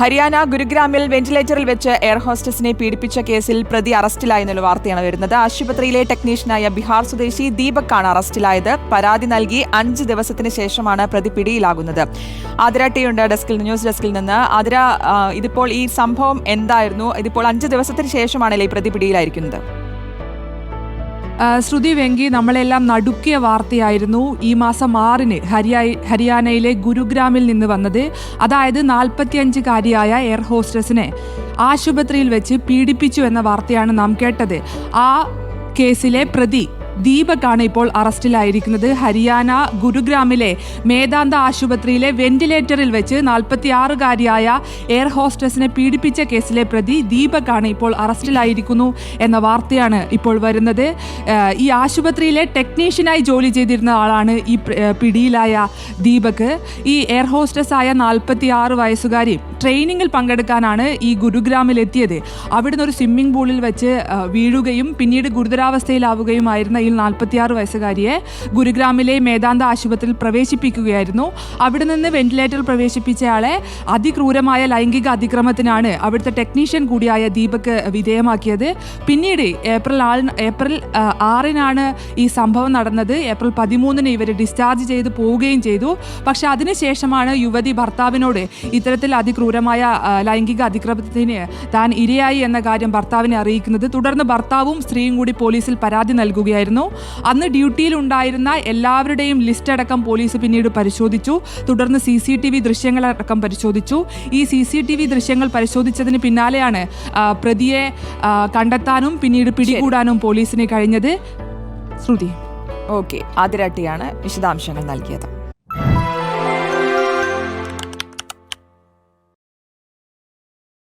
ഹരിയാന ഗുരുഗ്രാമിൽ വെന്റിലേറ്ററിൽ വെച്ച് എയർ ഹോസ്റ്റസിനെ പീഡിപ്പിച്ച കേസിൽ പ്രതി അറസ്റ്റിലായി എന്നുള്ള വാർത്തയാണ് വരുന്നത്. ആശുപത്രിയിലെ ടെക്നീഷ്യനായ ബിഹാർ സ്വദേശി ദീപക്കാണ് അറസ്റ്റിലായത്. പരാതി നൽകി അഞ്ച് ദിവസത്തിന് ശേഷമാണ് പ്രതി പിടിയിലാകുന്നത്. ആതിര ഉണ്ട് ഡെസ്കിൽ ന്യൂസ് ഡെസ്കിൽ നിന്ന്. ആതിര ഇതിപ്പോൾ ഈ സംഭവം എന്തായിരുന്നു? ഇതിപ്പോൾ അഞ്ച് ദിവസത്തിന് ശേഷമാണല്ലേ ഈ പ്രതി പിടിയിലായിരിക്കുന്നത്? ശ്രുതി വെങ്കി നമ്മളെല്ലാം നടുക്കിയ വാർത്തയായിരുന്നു ഈ മാസം ആറിന് ഹരിയാ ഹരിയാനയിലെ ഗുരുഗ്രാമിൽ നിന്ന് വന്നത്. അതായത് നാൽപ്പത്തിയഞ്ചുകാരിയായ എയർ ഹോസ്റ്റസിനെ ആശുപത്രിയിൽ വെച്ച് പീഡിപ്പിച്ചു എന്ന വാർത്തയാണ് നാം കേട്ടത്. ആ കേസിലെ പ്രതി ദീപക്കാണ് ഇപ്പോൾ അറസ്റ്റിലായിരിക്കുന്നത്. ഹരിയാന ഗുരുഗ്രാമിലെ മേദാന്ത ആശുപത്രിയിലെ വെന്റിലേറ്ററിൽ വെച്ച് നാൽപ്പത്തിയാറുകാരിയായ എയർ ഹോസ്റ്റസിനെ പീഡിപ്പിച്ച കേസിലെ പ്രതി ദീപക്കാണ് ഇപ്പോൾ അറസ്റ്റിലായിരിക്കുന്നു എന്ന വാർത്തയാണ് ഇപ്പോൾ വരുന്നത്. ഈ ആശുപത്രിയിലെ ടെക്നീഷ്യനായി ജോലി ചെയ്തിരുന്ന ആളാണ് ഈ പിടിയിലായ ദീപക്. ഈ എയർ ഹോസ്റ്റസ് ആയ നാൽപ്പത്തി ആറ് വയസ്സുകാരി ട്രെയിനിങ്ങിൽ പങ്കെടുക്കാനാണ് ഈ ഗുരുഗ്രാമിൽ എത്തിയത് അവിടുന്ന് ഒരു സ്വിമ്മിംഗ് പൂളിൽ വെച്ച് വീഴുകയും പിന്നീട് ഗുരുതരാവസ്ഥയിലാവുകയുമായിരുന്ന ഈ നാൽപ്പത്തിയാറ് വയസ്സുകാരിയെ ഗുരുഗ്രാമിലെ മേദാന്ത ആശുപത്രിയിൽ പ്രവേശിപ്പിക്കുകയായിരുന്നു. അവിടെ നിന്ന് വെന്റിലേറ്ററിൽ പ്രവേശിപ്പിച്ചയാളെ അതിക്രൂരമായ ലൈംഗിക അതിക്രമത്തിനാണ് അവിടുത്തെ ടെക്നീഷ്യൻ കൂടിയായ ദീപക് വിധേയമാക്കിയത്. പിന്നീട് ഏപ്രിൽ ആറ് ഏപ്രിൽ ആറിനാണ് ഈ സംഭവം നടന്നത്. ഏപ്രിൽ പതിമൂന്നിന് ഇവർ ഡിസ്ചാർജ് ചെയ്ത് പോവുകയും ചെയ്തു. പക്ഷേ അതിനുശേഷമാണ് യുവതി ഭർത്താവിനോട് ഇത്തരത്തിൽ അതിക്രൂരമായ ലൈംഗിക അതിക്രമത്തിന് താൻ ഇരയായി എന്ന കാര്യം ഭർത്താവിനെ അറിയിക്കുന്നത്. തുടർന്ന് ഭർത്താവും സ്ത്രീയും കൂടി പോലീസിൽ പരാതി നൽകുകയായിരുന്നു. അന്ന് ഡ്യൂട്ടിയിലുണ്ടായിരുന്ന എല്ലാവരുടെയും ലിസ്റ്റ് അടക്കം പോലീസ് പിന്നീട് പരിശോധിച്ചു. തുടർന്ന് സി സി ടി വി ദൃശ്യങ്ങളടക്കം പരിശോധിച്ചു. ഈ സി സി ടി വി ദൃശ്യങ്ങൾ പരിശോധിച്ചതിന് പിന്നാലെയാണ് പ്രതിയെ കണ്ടെത്താനും പിന്നീട് പിടികൂടാനും പോലീസിന് കഴിഞ്ഞത് ശ്രുതി. ഓക്കെ. ആതിര ടിയാണ് വിശദാംശങ്ങൾ നൽകിയത്.